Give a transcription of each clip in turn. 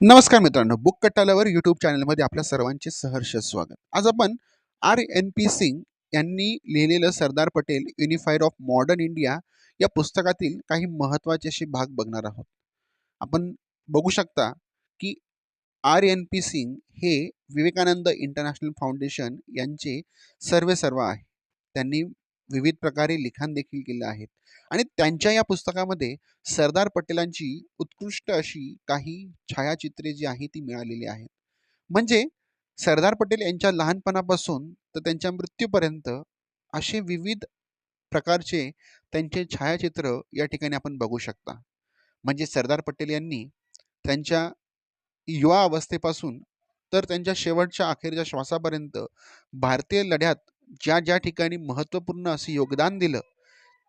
नमस्कार मित्रांनो book कट्टाल्यावर YouTube चॅनलमध्ये आपल्या सर्वांचे सहर्ष स्वागत. आज आपण आर एन पी सिंग यांनी लिहिलेलं Sardar Patel unifier of modern India या पुस्तकातील काही महत्त्वाचे असे भाग बघणार आहोत. आपण बघू शकता की आर एन पी सिंग हे विवेकानंद इंटरनॅशनल फाउंडेशन यांचे सर्वे सर्व आहे. त्यांनी विविध प्रकारे लिखाण देखील केलं आहे. आणि त्यांच्या या पुस्तकामध्ये सरदार पटेलांची उत्कृष्ट अशी काही छायाचित्रे जी आहेत ती मिळालेली आहेत. म्हणजे सरदार पटेल यांच्या लहानपणापासून तर त्यांच्या मृत्यूपर्यंत असे विविध प्रकारचे त्यांचे छायाचित्र या ठिकाणी आपण बघू शकता. म्हणजे सरदार पटेल यांनी त्यांच्या युवा अवस्थेपासून तर त्यांच्या शेवटच्या अखेरच्या श्वासापर्यंत भारतीय लढ्यात ज्या ज्या ठिकाणी महत्त्वपूर्ण असे योगदान दिलं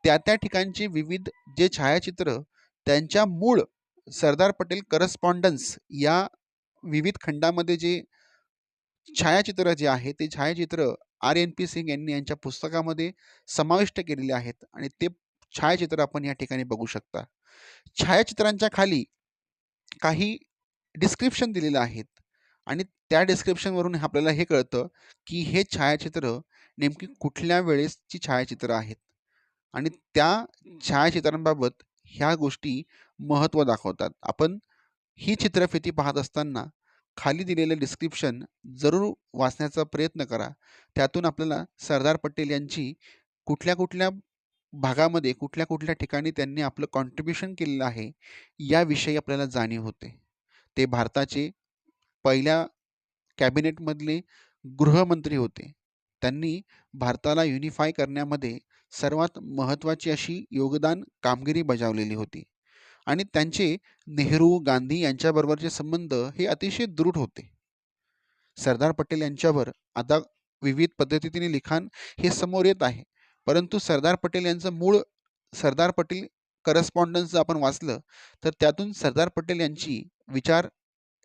त्या त्या ठिकाणचे विविध जे छायाचित्र त्यांच्या मूळ सरदार पटेल करस्पॉन्डन्स या विविध खंडामध्ये जे छायाचित्र जे आहे ते छायाचित्र आर एन पी सिंग यांनी यांच्या पुस्तकामध्ये समाविष्ट केलेले आहेत आणि ते छायाचित्र आपण या ठिकाणी बघू शकता. छायाचित्रांच्या खाली काही डिस्क्रिप्शन दिलेलं आहेत आणि त्या डिस्क्रिप्शनवरून आपल्याला हे कळतं की हे छायाचित्र नेमकी कुठल्या वेळेसची छायाचित्र आहेत? आणि त्या छायाचित्रांबाबत ह्या गोष्टी महत्त्व दाखवतात. आपण ही चित्रफिती पाहत असताना खाली दिलेलं डिस्क्रिप्शन जरूर वाचण्याचा प्रयत्न करा. त्यातून आपल्याला सरदार पटेल यांची कुठल्या कुठल्या भागामध्ये कुठल्या कुठल्या ठिकाणी त्यांनी आपलं कॉन्ट्रीब्युशन केलेलं आहे याविषयी आपल्याला जाणीव होते. ते भारताचे पहिल्या कॅबिनेटमधले गृहमंत्री होते. त्यांनी भारताला युनिफाय करण्यामध्ये सर्वात महत्त्वाची अशी योगदान कामगिरी बजावलेली होती. आणि त्यांचे नेहरू गांधी यांच्याबरोबरचे संबंध हे अतिशय दृढ होते. सरदार पटेल यांच्यावर आता विविध पद्धतीने लिखाण हे समोर येत आहे. परंतु सरदार पटेल यांचं मूळ सरदार पटेल करस्पॉन्डन्स आपण वाचलं तर त्यातून सरदार पटेल यांची विचार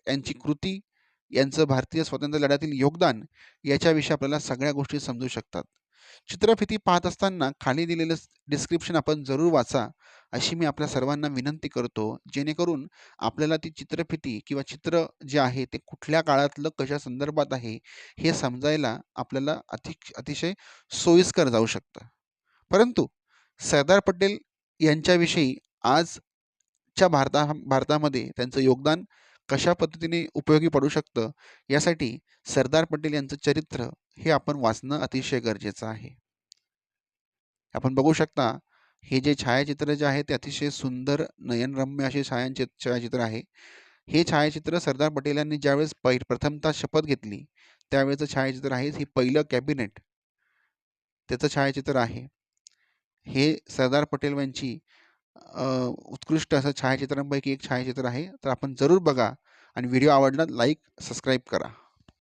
यांची कृती यांचं भारतीय स्वातंत्र्य लढ्यातील योगदान याच्याविषयी आपल्याला सगळ्या गोष्टी समजू शकतात. चित्रफिती पाहत असताना खाली दिलेलं डिस्क्रिप्शन आपण जरूर वाचा अशी मी आपल्या सर्वांना विनंती करतो जेणेकरून आपल्याला ती चित्रफिती किंवा चित्र जे आहे ते कुठल्या काळातलं कशा संदर्भात आहे हे समजायला आपल्याला अति अतिशय सोयीस्कर जाऊ शकतं. परंतु सरदार पटेल यांच्याविषयी आजच्या भारता भारतामध्ये त्यांचं योगदान कशा पद्धतीने उपयोगी पडू शकतं यासाठी सरदार पटेल यांचं चरित्र हे आपण वाचणं अतिशय गरजेचं आहे. आपण बघू शकता हे जे छायाचित्र जे आहे ते अतिशय सुंदर नयनरम्य असे छायांचित छायाचित्र आहे. हे छायाचित्र सरदार पटेल यांनी ज्यावेळेस पै प्रथमतः शपथ घेतली त्यावेळेचं छायाचित्र आहे हे पहिलं कॅबिनेट त्याचं छायाचित्र आहे. हे सरदार पटेल यांची उत्कृष्ट असं छायाचित्रांपैकी एक छायाचित्र आहे. तर आपण जरूर बघा आणि व्हिडिओ आवडला लाईक सबस्क्राईब करा.